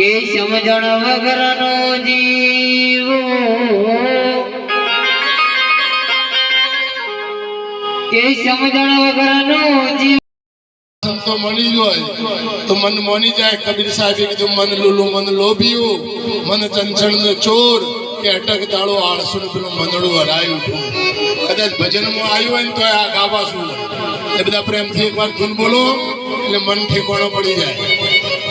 કે સમજણ વગરનો મન મોની જાય. ચોર, કે અટક તાળો આળસુ પેલું હરાયું કદાચ ભજનમાં આવ્યું હોય ને તો આ ગાવા શું એ બધા પ્રેમથી એકવાર ધૂન બોલો, એટલે મન ઠેકાણો પડી જાય.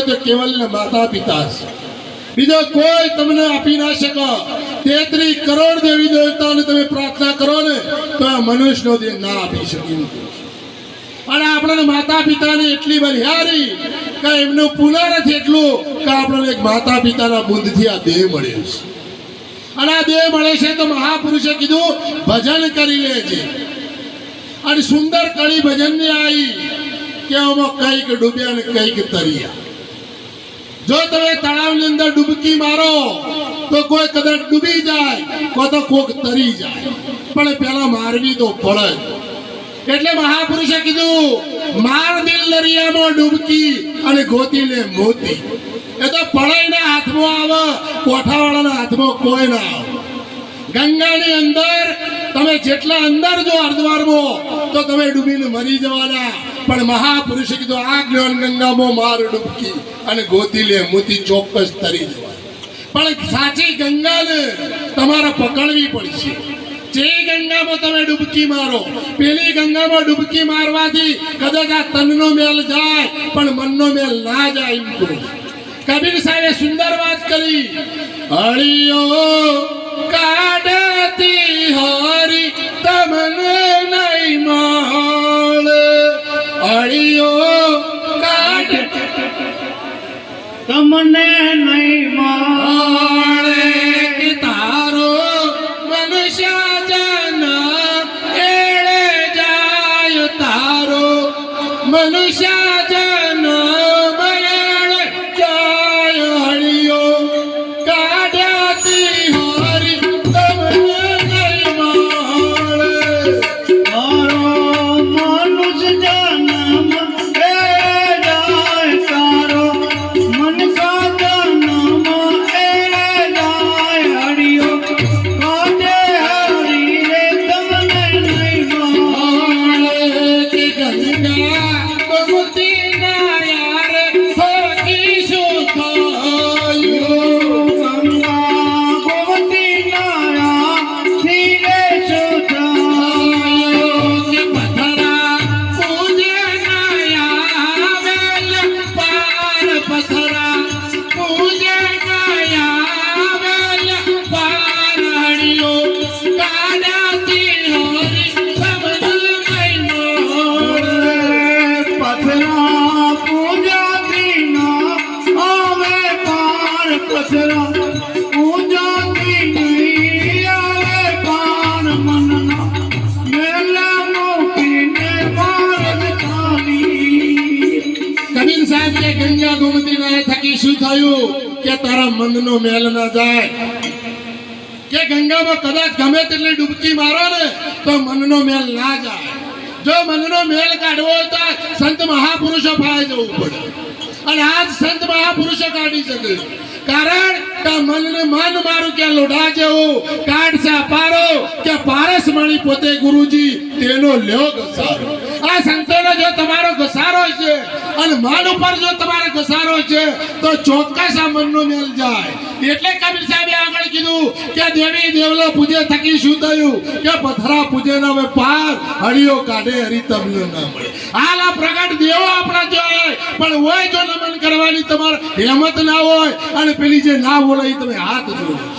તો કેવલ ને માતા પિતા છે. બીજો કોઈ તમને આપી ના શકો. તેત્રી કરોડ દેવી દેવતાઓને તમે પ્રાર્થના કરો ને, તો આ મનુષ્યનો દેહ ના આપી શકી. અને આપણને માતા પિતાને એટલી બલિહારી કે એમનું પુનરથ એટલું કે આપણને એક માતા પિતાના બુદ્ધથી આ દેહ મળ્યો છે. અને આ દેહ મળે છે તો મહાપુરુષે કીધું, ભજન કરી લેજે. અને સુંદર કળી ભજનની આવી કે આમાં કંઈક ડૂબ્યા ને કંઈક તર્યા. જો તમે તળાવની અંદર ડૂબકી મારો, તો કોઈ કદાચ ડૂબી જાય કો તો કોક તરી જાય. પણ પેલા મારવી તો પડે એટલે મહાપુરુષે કીધું, માર દિલ દરિયામાં ડૂબકી અને ગોતીને મોતી. એ તો પડાઈના હાથમાં આવે, કોઠાવાળાના હાથમાં કોઈ ના આવે. ગંગાની અંદર તમે જેટલા અંદર જો અર્ધવારમો તો તમે ડૂબીને મરી જવાના. પણ મહાપુરુષે કીધું આ જ્ઞાન ગંગામાં માર ડૂબકી અને ગોતી લે મોતી ચોક્કસ તરી જવાય પણ સાચી ગંગાને તમારે પકડવી પડશે. જે ગંગામાં તમે ડૂબકી મારો, પેલી ગંગામાં ડૂબકી મારવાથી કદાચ આ તનનો મેલ જાય, પણ મનનો મેલ ના જાય એમ કબીર સાહેબે સુંદર વાત કરી. હળિયો 我们的下家。ગોમતી શું થયું? કે તારા મનનો મેલ ના જાય. કે ગંગામાં કદાચ ગમે તેટલી ડૂબકી મારો ને, તો મનનો મેલ ના જાય. જો મનનો મેલ કાઢવો તો સંત મહાપુરુષો પાસે જવું પડે. અને આજ સંત મહાપુરુષો કાઢી શકે કારણ કે મનને મન મારું કે લોઢા જેવું? કાઢશે પારો કે પારસ મળી પોતે ગુરુજી, તેનો લ્યો ઘસારો આ સંતોનો જો તમારો ઘસારો છે. અને મન ઉપર જો તમારે ઘસારો છે, તો ચોક્કસ આ મનનો મેલ જાય. એટલે કબીર સાહેબે આગળ કીધું કે દેવી દેવલો પૂજે થકી શું થયું? કે પથરા પૂજે ના હવે પાર કાઢે, હરી તમને ના મળે. હાલ પ્રગટ દેવો આપણા જોઈએ પણ હોય જો નમન કરવાની તમારે હેમત ના હોય અને પેલી જે ના બોલે તમે હાથ જોડો.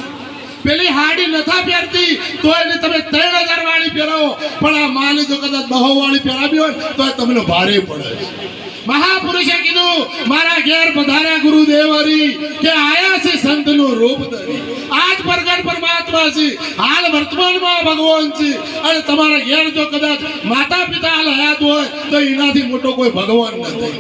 પેલી હાડી નથી પહેરતી તો એને તમે ત્રણ હજાર વાળી પહેરાવો. પણ આ માને જો કદાચ બહુ વાળી પહેરાવી હોય તો તમને ભારે પડે. મહાપુરુષે કીધું, મારા ઘેર પધાર્યા ગુરુદેવ હરી કે આયા છે સંતનું રૂપ ધરી. આજ પ્રગટ પરમાત્મા છે હાલ વર્તમાનમાં ભગવાન છે અને તમારા ઘેર જો કદાચ માતા પિતા હાલ હયાત હોય, તો એનાથી મોટો કોઈ ભગવાન નથી.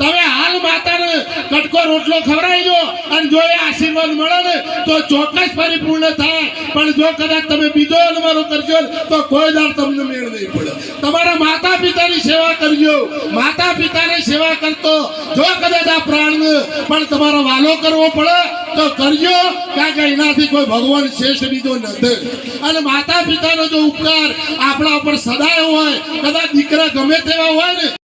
તમે હાલ માતાને કટકો રોટલો ખવડાવી દો અને જો એ આશીર્વાદ મળે ને, તો ચોક્કસ પરિપૂર્ણ થાય. પણ જો કદાચ તમે બીજો અનવારો કરજો તો કોઈ દાળ તમને મેળ નહીં પડે. તમારા માતા પિતાની સેવા કરજો. માતા પિતાની સેવા કરતો જો કદાચ આ પ્રાણને પણ તમારો વાલો કરવો પડે, તો કરજો. કારણ કે એનાથી કોઈ ભગવાન શેષ બીજો નથી. અને માતા પિતાનો જો ઉપકાર આપણા ઉપર સદાય હોય, કદાચ દીકરા ગમે તેવા હોય ને